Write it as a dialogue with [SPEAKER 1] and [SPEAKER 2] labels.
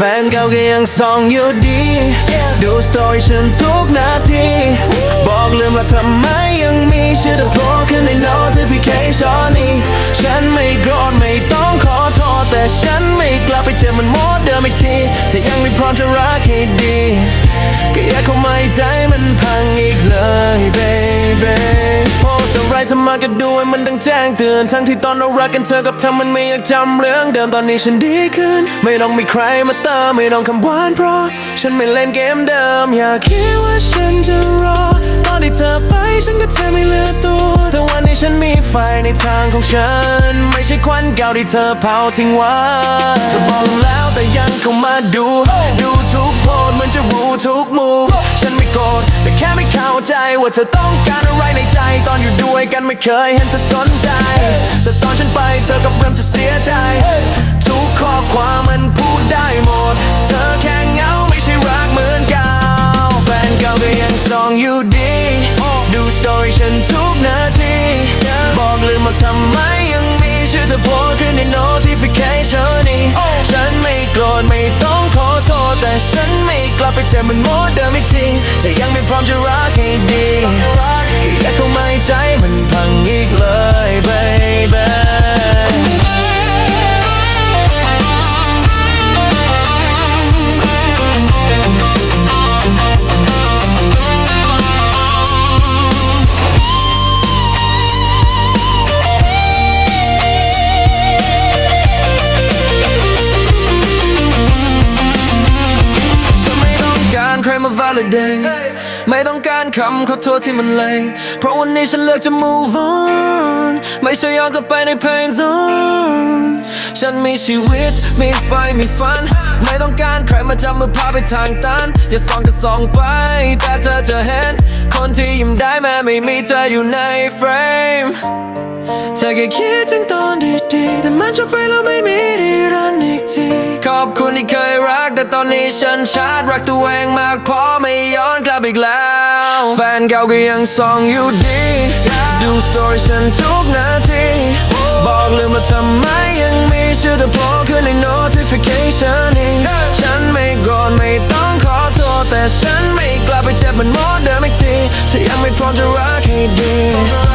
[SPEAKER 1] แฟนเก่าก็ยังส่องอยู่ดี ดูสตอรี่ฉันทุกนาที บอกลืมว่าทำไมยังมีชื่อเธอโผล่ขึ้นใน notification นี้ฉันไม่โกรธไม่ต้องขอโทษ แต่ฉันไม่กลับไปเจอมันโมดเดิมอีกทีถ้ายังไม่พร้อมจะรักให้ดี ก็อย่าเข้ามาให้ใจมันพังอีกเลย baby โพสต์อะไร ทำมาก็ดูให้มันดังแจ้งเตือน ทั้งที่ตอนเรารักกันเธอกับเธอมันไม่อยากจำเรื่องเดิมตอนนี้ฉันดีขึ้น ไม่ต้องมีใครมาเติมไม่ต้องคำหวานเพราะ ฉันไม่เล่นเกมเดิม อยากคิดว่าฉันจะรอ ตอนที่เธอไปฉันก็แทบไม่เหลือตัว แต่วันนี้ฉันมีไฟในทางของฉัน ไม่ใช่ควันเก่าที่เธอเผาทิ้งไว้เธอบอกแล้วแต่ยังเข้ามาดู ดูทุกโพสเหมันจะรู้ทุกมูฟฉันไม่โกรธแต่แค่ไม่เข้าใจว่าเธอต้องการ ตอนอยู่ด้วยกันไม่เคยเห็นเธอสนใจ แต่ตอนฉันไปเธอก็เริ่มจะเสียใจ ทุกข้อความมันพูดได้หมด เธอแค่เหงาไม่ใช่รักเหมือนเก่าแฟนเก่าก็ยังสองอยู่ดี ดูสตอรี่ฉันทุกนาที บอกลืมว่าทำไมยังมีชื่อเธอโผล่ขึ้นใน notification นี้ฉันไม่โกรธไม่ต้องขอโทษแต่ฉันไม่กลับไปเจอมันโมเดิมอีกทีถ้ายังไม่พร้อมจะรักให้ดี ใจมันพังอีกเลย baby ฉันไม่ต้องการใครมา validate ไม่ต้องการคำขอโทษที่มันเลย เพราะวันนี้ฉันเลือกจะ move on ไม่ใช่ย้อนกลับไปใน pain zone ฉันมีชีวิต มีไฟ มีฝัน ไม่ต้องการใครมาจับมือพาไปทางตัน อย่าส่องก็ส่องไป แต่เธอจะเห็น คนที่ยิ้มได้แม้ไม่มีเธออยู่ในเฟรมเธอแค่คิดถึงตอนดีๆแต่มันจบไปแล้วไม่มีรีรันอีกที ขอบคุณที่เคยรัก แต่ตอนนี้ฉันชาร์จรักตัวเองมากพอ อนกลับอีกแล้ว แฟนเก่าก็ยังส่องอยู่ดี ดูสตอรี่ฉันทุกนาที บอกลืมว่าทำไมยังมีชื่อเธอโผล่ขึ้นใน notification นี้ฉันไม่โกรธไม่ต้องขอโทษ แต่ฉันไม่กลับไปเจ็บมันโมดเดิมอีกทีถ้ายังไม่พร้อมจะรักให้ดี